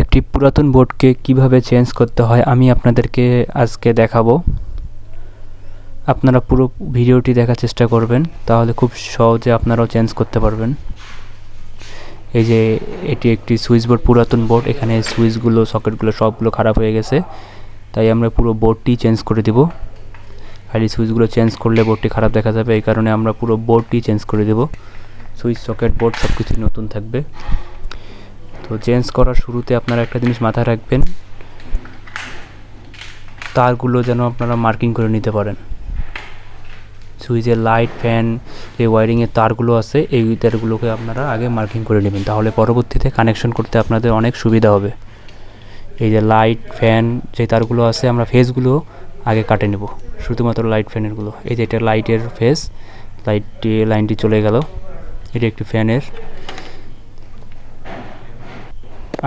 একটি পুরাতন বোর্ডকে কীভাবে চেঞ্জ করতে হয় আমি আপনাদেরকে আজকে দেখাবো। আপনারা পুরো ভিডিওটি দেখার চেষ্টা করবেন, তাহলে খুব সহজে আপনারাও চেঞ্জ করতে পারবেন। এই যে, এটি একটি সুইচ বোর্ড, পুরাতন বোর্ড, এখানে সুইচগুলো, সকেটগুলো সবগুলো খারাপ হয়ে গেছে, তাই আমরা পুরো বোর্ডটি চেঞ্জ করে দেব। খালি সুইচগুলো চেঞ্জ করলে বোর্ডটি খারাপ দেখা যাবে, এই কারণে আমরা পুরো বোর্ডটি চেঞ্জ করে দেব। সুইচ, সকেট, বোর্ড সব কিছুই নতুন থাকবে। তো চেঞ্জ করার শুরুতে আপনারা একটা জিনিস মাথায় রাখবেন। তারগুলো যেন আপনারা মার্কিং করে নিতে পারেন। সুইচের লাইট ফ্যান যে ওয়ারিংয়ের তারগুলো আছে, এই তারগুলোকে আপনারা আগে মার্কিং করে নেবেন। তাহলে পরবর্তীতে কানেকশন করতে আপনাদের অনেক সুবিধা হবে। এই যে লাইট ফ্যান যে তারগুলো আছে, আমরা ফেসগুলো আগে কাটে নেব। শুধুমাত্র লাইট ফ্যানেরগুলো এই যে এটা লাইটের ফেস লাইটটি লাইনটি চলে গেল। এটি একটি ফ্যানের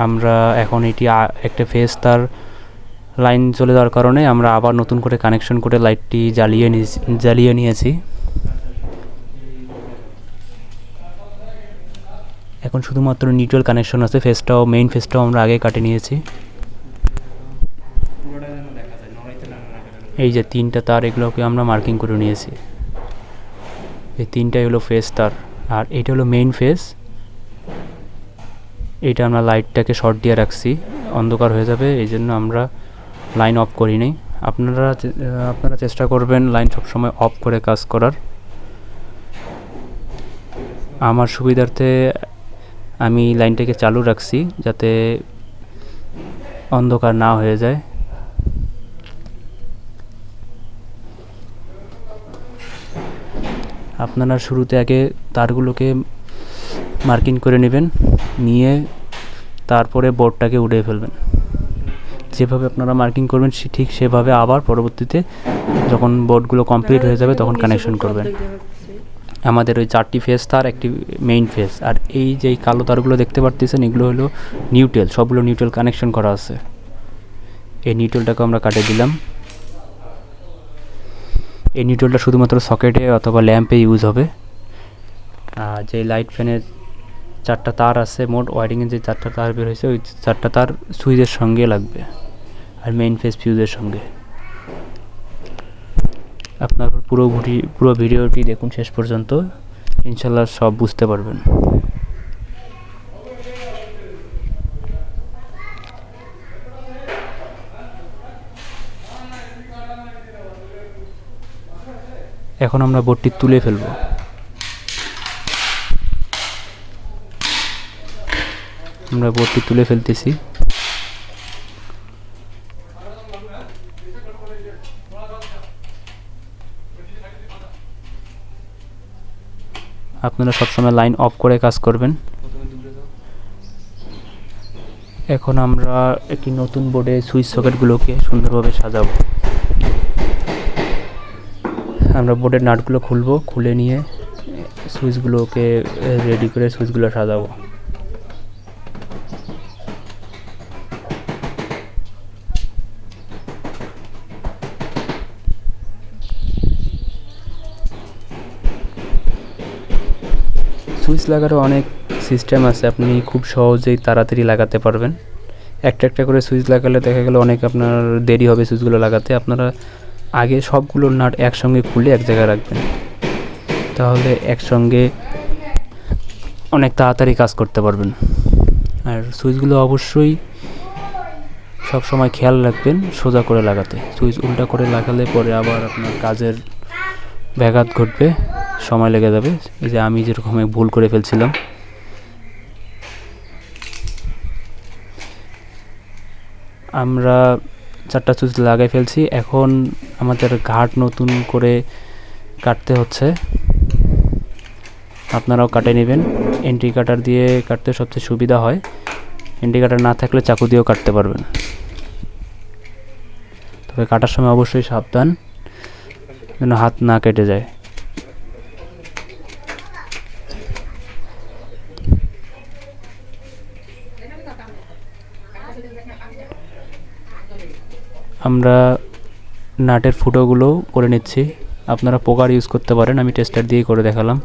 আমরা এখন এটি একটা ফেস তার লাইন চলে যাওয়ার কারণে আমরা আবার নতুন করে কানেকশন করে লাইটটি জ্বালিয়ে নিয়েছি জ্বালিয়ে নিয়েছি। এখন শুধুমাত্র নিউট্রাল কানেকশন আছে ফেসটাও মেইন ফেসটাও আমরা আগে কাটে নিয়েছি। এই যে তিনটা তার, এগুলোকে আমরা মার্কিং করে নিয়েছি। এই তিনটাই হলো ফেস তার, আর এটা হলো মেইন ফেস এটা আমরা লাইটটাকে শর্ট দিয়ে রাখছি, অন্ধকার হয়ে যাবে, এই জন্য আমরা লাইন অফ করিনি আপনারা আপনারা চেষ্টা করবেন লাইন সবসময় অফ করে কাজ করার। আমার সুবিধার্থে আমি লাইনটাকে চালু রাখছি, যাতে অন্ধকার না হয়ে যায়। আপনারা শুরুতে আগে তারগুলোকে মার্কিং করে নেবেন। নিয়ে তারপরে বোর্ডটাকে উড়িয়ে ফেলবেন। যেভাবে আপনারা মার্কিং করবেন, সে- ঠিক সেভাবে আবার পরবর্তীতে যখন বোর্ডগুলো কমপ্লিট হয়ে যাবে, তখন কানেকশন করবেন। আমাদের ওই চারটি ফেস তার একটি মেইন ফেস আর এই যে কালো তারগুলো দেখতে পারতেছেন, এগুলো হলো নিউট্রেল সবগুলো নিউট্রেল কানেকশন করা আছে। এই নিউট্রেলটাকে আমরা কাটে দিলাম। এই নিউট্রেলটা শুধুমাত্র সকেটে অথবা ল্যাম্পে ইউজ হবে। আর যে লাইট ফ্যানের চারটা তার আছে, মোট ওয়ারিংয়ের যে চারটা তার বের হয়েছে, ওই চারটা তার সুইচের সঙ্গে লাগবে আর মেইন ফেস ফিউজের সঙ্গে। আপনার পুরো ভিডি পুরো ভিডিওটি দেখুন শেষ পর্যন্ত ইনশাল্লাহ সব বুঝতে পারবেন। এখন আমরা বোর্ডটি তুলে ফেলব। আমরা বোর্ডটি তুলে ফেলতেছি। আপনারা সবসময় লাইন অফ করে কাজ করবেন। এখন আমরা একটি নতুন বোর্ডে সুইচ সকেটগুলোকে সুন্দরভাবে সাজাবো। আমরা বোর্ডের নাটগুলো খুলবো, খুলে নিয়ে সুইচগুলোকে রেডি করে সুইচগুলো সাজাবো। লাগারও অনেক সিস্টেম আছে, আপনি খুব সহজেই তাড়াতাড়ি লাগাতে পারবেন। একটা একটা করে সুইচ লাগালে দেখা গেল অনেক আপনার দেরি হবে সুইচগুলো লাগাতে। আপনারা আগে সবগুলো নাট একসঙ্গে খুলে এক জায়গায় রাখবেন। তাহলে একসঙ্গে অনেক তাড়াতাড়ি কাজ করতে পারবেন। আর সুইচগুলো অবশ্যই সব সময় খেয়াল রাখবেন সোজা করে লাগাতে। সুইচ উল্টা করে লাগালে পরে আবার আপনার কাজের ব্যাঘাত ঘটবে। সময় লেগে যাবে। এই যে আমি যেরকম ভুল করে ফেলছিলাম। আমরা চারটা সুইচ লাগাই ফেলছি। এখন আমাদের ঘাট নতুন করে কাটতে হচ্ছে। আপনারাও কাটে নেবেন। এন্ট্রি কাটার দিয়ে কাটতে সবচেয়ে সুবিধা হয়। এন্ট্রি কাটার না থাকলে চাকু দিয়েও কাটতে পারবেন। তবে কাটার সময় অবশ্যই সাবধান, যেন হাত না কেটে যায়। আমরা নাটের ফুটোগুলো করে নিচ্ছি। আপনারা পোকার ইউজ করতে পারেন, আমি টেস্টার দিয়েই করে দেখালাম।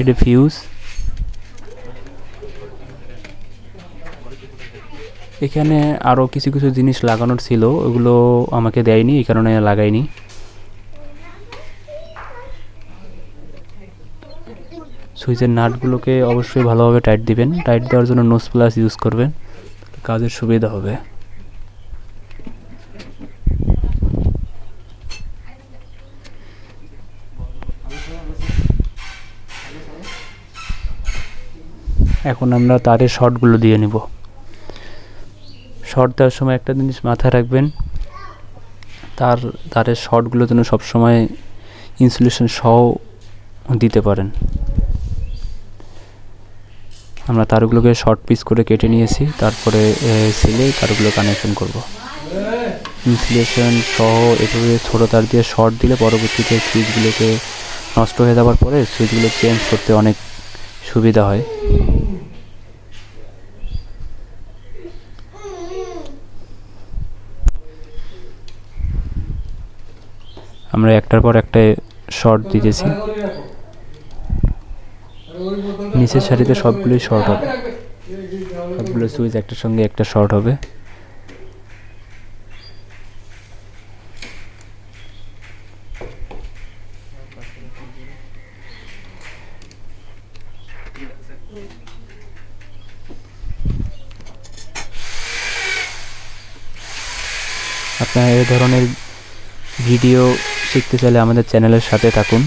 এটা ফিউজ এখানে আরও কিছু কিছু জিনিস লাগানোর ছিল, ওগুলো আমাকে দেয়নি, এই কারণে লাগাইনি। সুইচের নাটগুলোকে অবশ্যই ভালোভাবে টাইট দিবেন। টাইট দেওয়ার জন্য নোস প্লাস ইউজ করবেন। কাজের সুবিধা হবে। এখন আমরা তারের শর্টগুলো দিয়ে নিব। শর্ট দেওয়ার সময় একটা জিনিস মাথায় রাখবেন, তার, তারের শর্টগুলো যেন সবসময় ইনসুলেশন সহ দিতে পারেন। আমরা তারগুলোকে শর্ট পিস করে কেটে নিয়েছি। তারপরে সিলে তারগুলো কানেকশন করব। ইনসুলেশন সহ এভাবে ছোটো তার দিয়ে শর্ট দিলে পরবর্তীতে সুইচগুলোকে নষ্ট হয়ে যাওয়ার পরে সুইচগুলো চেঞ্জ করতে অনেক সুবিধা হয়। আমরা একটার পর একটা শর্ট দিতেছি। নিচের সারিতে সবগুলোই শর্ট হবে। সবগুলো সুইচ একটার সঙ্গে একটা শর্ট হবে। আপনারা এই ধরনের ভিডিও শিখতে চাইলে আমাদের চ্যানেলের সাথে থাকুন।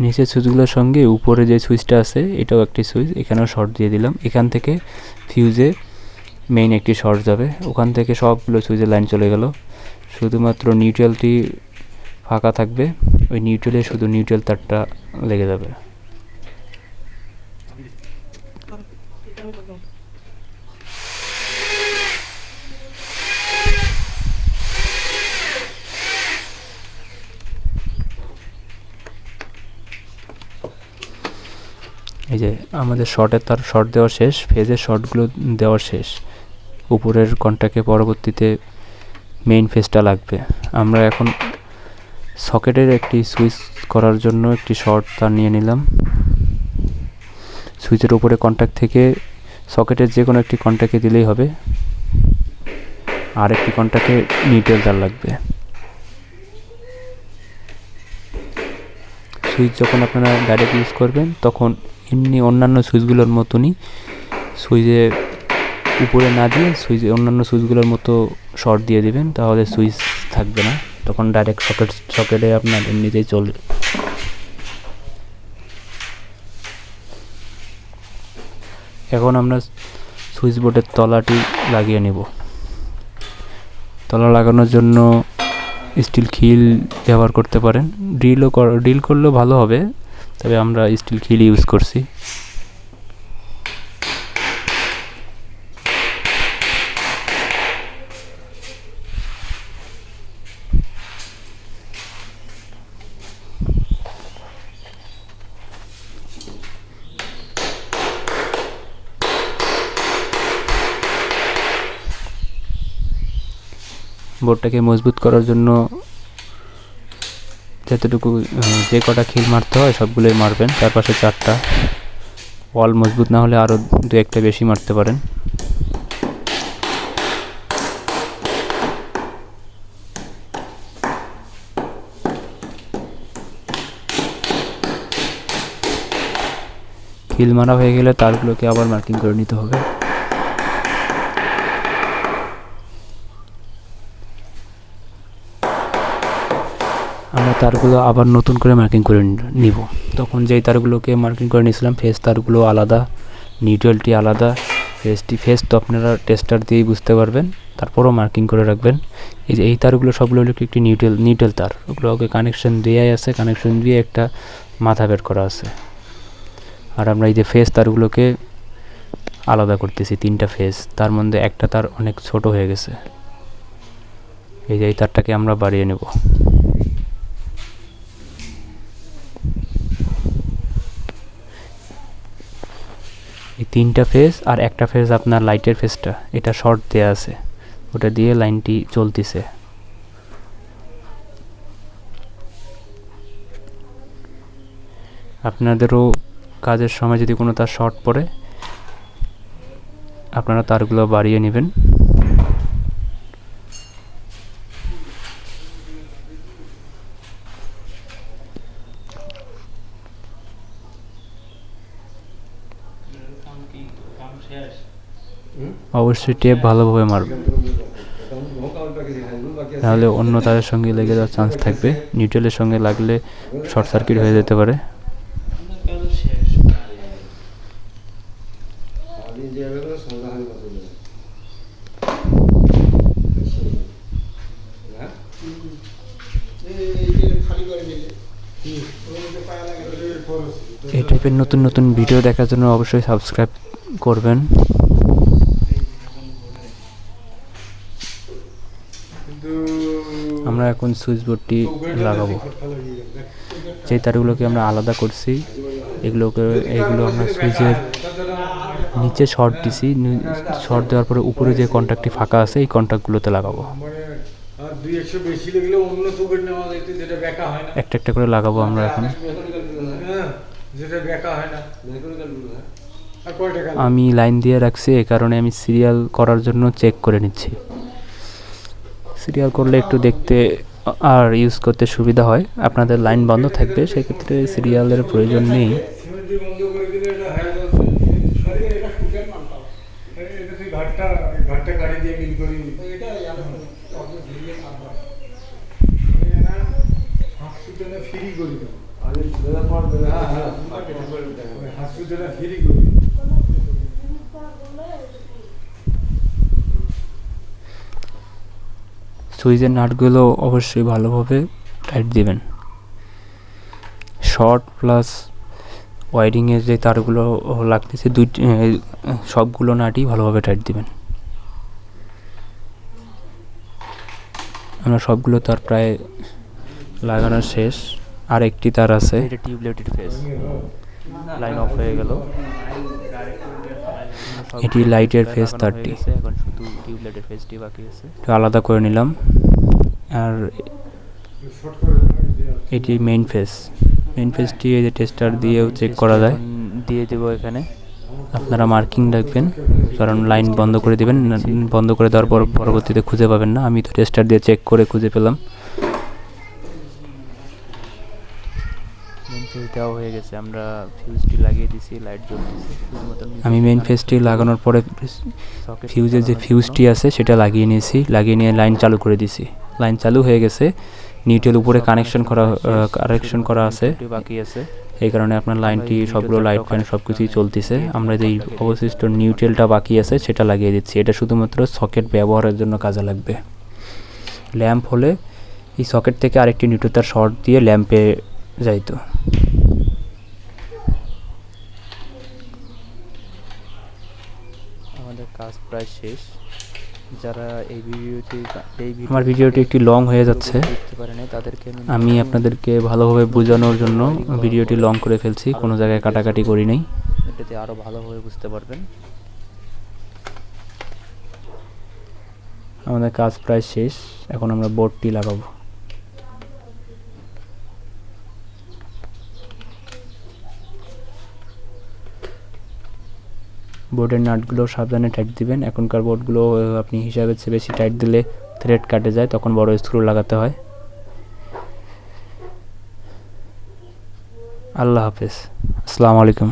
নিচের সুইচগুলোর সঙ্গে উপরে যে সুইচটা আছে, এটাও একটি সুইচ, এখানেও শর্ট দিয়ে দিলাম। এখান থেকে ফিউজে মেইন একটি শর্ট যাবে। ওখান থেকে সবগুলো সুইচের লাইন চলে গেল। শুধুমাত্র নিউট্রালটি ফাঁকা থাকবে। ওই নিউট্রালে শুধু নিউট্রাল তারটা লেগে যাবে। এই যে আমাদের শর্টের তার শর্ট দেওয়া শেষ ফেজের শর্টগুলো দেওয়া শেষ। উপরের কন্ট্যাক্টে পরবর্তীতে মেইন ফেজটা লাগবে। আমরা এখন সকেটের একটি সুইচ করার জন্য একটি শর্ট তার নিয়ে নিলাম। সুইচের উপরে কন্ট্যাক্ট থেকে সকেটের যে কোনো একটি কন্ট্যাক্টে দিলেই হবে। আর একটি কন্ট্যাক্টে নিউট্রাল তার লাগবে। সুইচ যখন আপনারা ডাইরেক্ট ইউজ করবেন, তখন এমনি অন্যান্য সুইচগুলোর মতনই সুইচে উপরে না দিয়ে সুইচে অন্যান্য সুইচগুলোর মতো শর্ট দিয়ে দিবেন, তাহলে সুইচ থাকবে না। তখন ডাইরেক্ট সকেট সকেটে আপনার এমনিতেই চলবে। এখন আমরা সুইচ বোর্ডের তলাটি লাগিয়ে নেব। তলা লাগানোর জন্য স্টিল খিল ব্যবহার করতে পারেন। ড্রিলও ড্রিল করলেও ভালো হবে। তবে আমরা স্টিল খিল ইউজ করছি। বোর্ডটাকে মজবুত করার জন্য যতটুকু যে কটা খিল মারতে হয় সবগুলোই মারবেন। তার পাশে চারটা। ওয়াল মজবুত না হলে আরও দু একটা বেশি মারতে পারেন। খিল মারা হয়ে গেলে তারগুলোকে আবার মার্কিং করে নিতে হবে। আমরা তারগুলো আবার নতুন করে মার্কিং করে নিব। তখন যেই তারগুলোকে মার্কিং করে নিয়েছিলাম ফেস তারগুলো আলাদা নিউট্রালটি আলাদা ফেসটি ফেস তো আপনারা টেস্টার দিয়েই বুঝতে পারবেন। তারপরও মার্কিং করে রাখবেন। এই যে, এই তারগুলো সবগুলো হলো একটি নিউট্রাল নিউট্রাল তার। ওগুলোকে কানেকশন দেওয়াই আছে কানেকশন দিয়ে একটা মাথা বের করা আছে। আর আমরা এই যে ফেস তারগুলোকে আলাদা করতেছি, তিনটা ফেস তার মধ্যে একটা তার অনেক ছোট হয়ে গেছে। এই যে, এই তারটাকে আমরা বাড়িয়ে নেব। এই তিনটা ফেজ আর একটা ফেজ আপনার লাইটের ফেজটা এটা শর্ট দেওয়া আছে। ওটা দিয়ে লাইনটি চলতেছে। আপনাদেরও কাজের সময় যদি কোনো তার শর্ট পড়ে, আপনারা তারগুলো বাড়িয়ে নেবেন। অবশ্যই টেপ ভালোভাবে মারবেন নাহলে অন্য তারের সঙ্গে লেগে যাওয়ার চান্স থাকবে। নিউট্রালের সঙ্গে লাগলে শর্ট সার্কিট হয়ে যেতে পারে। এই টাইপের নতুন নতুন ভিডিও দেখার জন্য অবশ্যই সাবস্ক্রাইব করবেন। আমরা এখন সুইচ বোর্ডটি লাগাবো। যে তারগুলোকে আমরা আলাদা করছি, এগুলোকে এগুলো আমরা সুইচের নিচে শর্ট দিছি। শর্ট দেওয়ার পরে উপরে যে কন্ট্যাক্টটি ফাঁকা আছে, এই কন্ট্যাক্টগুলোতে লাগাবো। একটা একটা করে লাগাবো আমরা এখন? আমি লাইন দিয়ে রাখছি এই কারণে আমি সিরিয়াল করার জন্য চেক করে নিচ্ছি। সিরিয়াল করলে একটু দেখতে আর ইউজ করতে সুবিধা হয়। আপনাদের লাইন বন্ধ থাকবে সেক্ষেত্রে সিরিয়ালের প্রয়োজন নেই। বন্ধ করে দিলে এটা হয়ে যাচ্ছে সরকার এটা শুকের মানতাম এটা তুই ঘাটটা ঘাটটা গাড়ি দিয়ে মিল করি এটা হসপিটালে ফ্রি করি দেবো হ্যাঁ হ্যাঁ হসপিটালে ফ্রি করি সুইচের নাটগুলো অবশ্যই ভালোভাবে টাইট দিবেন। শর্ট প্লাস ওয়াইডিংয়ের যে তারগুলো লাগতেছে, দুই সবগুলো নাটই ভালোভাবে টাইট দিবেন। আমরা সবগুলো তার প্রায় লাগানো শেষ। আর একটি তার আছে। এটা টিউবলাইটের ফেস লাইন অফ হয়ে গেল। এটি লাইটের ফেস তারটি এখন শুধু টিউবলাইটের ফেসটি বাকি আছে। একটু আলাদা করে নিলাম। আর এটি মেইন ফেস মেইন ফেসটি এই যে টেস্টার দিয়েও চেক করা যায়। দিয়ে দেব এখানে। আপনারা মার্কিং রাখবেন। কারণ লাইন বন্ধ করে দিবেন। বন্ধ করে দেওয়ার পর পরবর্তীতে খুঁজে পাবেন না। আমি তো টেস্টার দিয়ে চেক করে খুঁজে পেলাম। দেওয়া হয়ে গেছে আমরা ফিউজটি লাগিয়ে দিছি লাইট জ্বলতেছে আমি মেইন ফেসটি লাগানোর পরে ফিউজের যে ফিউজটি আছে সেটা লাগিয়ে নিয়েছি লাগিয়ে নিয়ে লাইন চালু করে দিছি। লাইন চালু হয়ে গেছে নিউটেল উপরে কানেকশন করা কানেকশন করা আছে। বাকি আছে। এই কারণে আপনার লাইনটি সবগুলো লাইট ফ্যান সব কিছুই চলতেছে। আমরা যেই অবশিষ্ট নিউটেলটা বাকি আছে সেটা লাগিয়ে দিচ্ছি। এটা শুধুমাত্র সকেট ব্যবহারের জন্য কাজে লাগবে। ল্যাম্প হলে এই সকেট থেকে আরেকটি নিউটেল তার শর্ট দিয়ে ল্যাম্পে যাইতো আমাদের কাজ প্রায় শেষ। যারা এই ভিডিওটি এই আমার ভিডিওটি একটি লং হয়ে যাচ্ছে। তাদেরকে আমি আপনাদেরকে ভালোভাবে বোঝানোর জন্য ভিডিওটি লং করে ফেলছি কোনো জায়গায় কাটাকাটি করি নাই। এটাতে আরও ভালোভাবে বুঝতে পারবেন। আমাদের কাজ প্রায় শেষ এখন আমরা বোর্ডটি লাগাবো। বোর্ডের নাটগুলো সাবধানে টাইট দিবেন। এখনকার বোর্ডগুলো আপনি হিসাবে চেয়ে বেশি টাইট দিলে থ্রেড কাটে যায়, তখন বড় স্ক্রু লাগাতে হয়। আল্লাহ হাফেজ। আসসালামু আলাইকুম।